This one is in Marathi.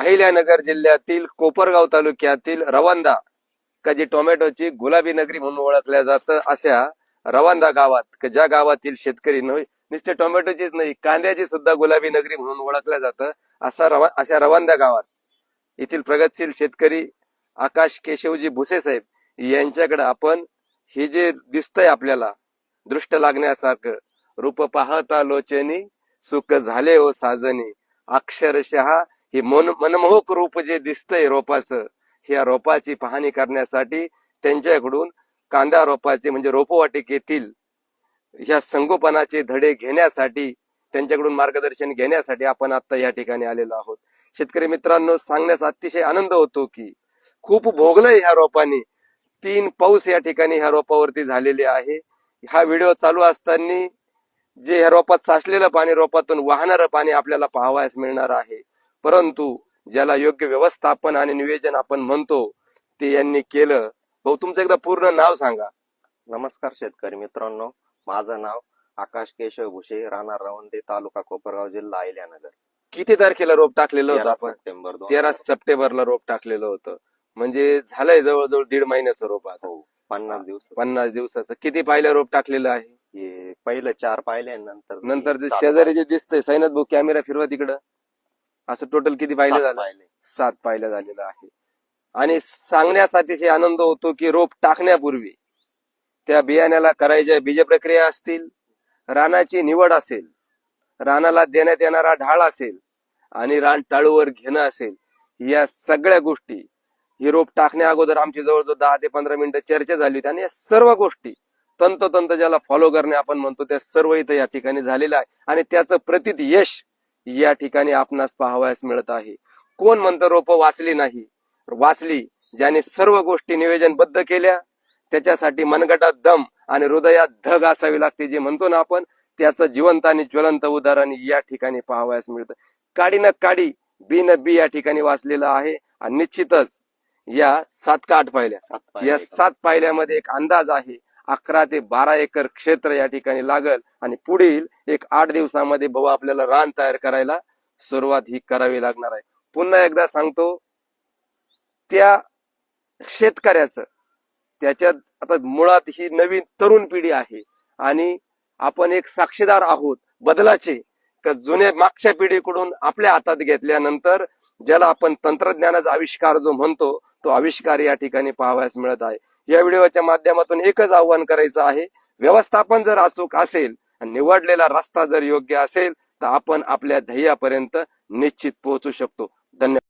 अहिल्यानगर जिल्ह्यातील कोपरगाव तालुक्यातील रवंदा का जी टोमॅटोची गुलाबी नगरी म्हणून ओळखल्या जातं अशा रवांदा गावात का ज्या गावातील शेतकरी नुसते टोमॅटोचीच नाही कांद्याची सुद्धा गुलाबी नगरी म्हणून ओळखल्या जातं असा रवा अशा रवांदा गावात. येथील प्रगतशील शेतकरी आकाश केशवजी भुसे साहेब यांच्याकडे आपण हे जे दिसतंय आपल्याला दृष्ट लागण्यासारखं रूप पाहता लोचनी सुख झाले हो साजनी अक्षरशः हे मन मनमोहक रूप जे दिसतंय रोपाचं ह्या रोपाची पाहणी करण्यासाठी त्यांच्याकडून कांदा रोपाचे म्हणजे रोपवाटिकेतील ह्या संगोपनाचे धडे घेण्यासाठी त्यांच्याकडून मार्गदर्शन घेण्यासाठी आपण आता या ठिकाणी आलेलो आहोत. शेतकरी मित्रांनो सांगण्यास अतिशय आनंद होतो की खूप भोगलंय ह्या रोपाने. तीन पाऊस या ठिकाणी ह्या रोपावरती झालेले आहे. हा व्हिडिओ चालू असताना जे ह्या रोपात साचलेलं पाणी रोपातून वाहणारं पाणी आपल्याला पाहावयास मिळणार आहे. परंतु ज्याला योग्य व्यवस्थापन आणि नियोजन आपण म्हणतो ते यांनी केलं. भाऊ तुमचं एकदा पूर्ण नाव सांगा. नमस्कार शेतकरी मित्रांनो. माझं नाव आकाश केशव भुसे राहणार रवंदे तालुका कोपरगाव जिल्हा अहिल्यानगर. किती तारखेला रोप टाकलेलं होतं आपण? सप्टेंबर तेरा सप्टेंबरला रोप टाकलेलं होतं. म्हणजे झालंय जवळजवळ दीड महिन्याचं रोप आता. हो पन्नास दिवस पन्नास दिवसाचं. किती पाहिलं रोप टाकलेलं आहे? पहिलं चार पाहिले नंतर नंतर शेजारी जे दिसतंय सैनत भाऊ कॅमेरा फिरवा तिकडं. असं टोटल किती पाहिलं झालं? सात पाहिलं झालेलं आहे. आणि सांगण्यासाठी अतिशय आनंद होतो की रोप टाकण्यापूर्वी त्या बियाण्याला करायच्या बीज प्रक्रिया असतील रानाची निवड असेल रानाला देण्यात येणारा ढाळ असेल आणि रान टाळूवर घेणं असेल या सगळ्या गोष्टी ही रोप टाकण्या अगोदर आमची जवळजवळ दहा ते पंधरा मिनिटं चर्चा झाली होती आणि या सर्व गोष्टी तंतोतंत ज्याला फॉलो करणे आपण म्हणतो त्या सर्व इथं या ठिकाणी झालेलं आहे. आणि त्याचं प्रतित यश या ठिकाणी आपणास पाहावयास मिळत आहे. कोण म्हणतं रोप वाचली नाही? वाचली ज्याने सर्व गोष्टी नियोजनबद्ध केल्या त्याच्यासाठी मनगटात दम आणि हृदयात धग असावी लागते जे म्हणतो ना आपण त्याचं जिवंत आणि ज्वलंत उदाहरण या ठिकाणी पाहावयास मिळतं. काडी न काडी बी न बी या ठिकाणी वाचलेलं आहे आणि निश्चितच या सात का आठ पाहिल्या. सात या सात पायऱ्यामध्ये एक अंदाज आहे. अकरा ते बारा एकर क्षेत्र या ठिकाणी लागल. आणि पुढील एक आठ दिवसामध्ये भाऊ आपल्याला रान तयार करायला सुरुवात ही करावी लागणार आहे. पुन्हा एकदा सांगतो त्या शेतकऱ्याचं त्याच्यात आता मुळात ही नवीन तरुण पिढी आहे. आणि आपण एक साक्षीदार आहोत बदलाचे का जुन्या मागच्या पिढीकडून आपल्या हातात घेतल्यानंतर ज्याला आपण तंत्रज्ञानाचा आविष्कार जो म्हणतो तो आविष्कार या ठिकाणी पाहावयास मिळत आहे. या व्हिडिओच्या माध्यमातून एकच आव्हान करायचं आहे. व्यवस्थापन जर अचूक असेल आणि निवडलेला रस्ता जर योग्य असेल तर आपण आपल्या ध्येयापर्यंत निश्चित पोहोचू शकतो. धन्यवाद.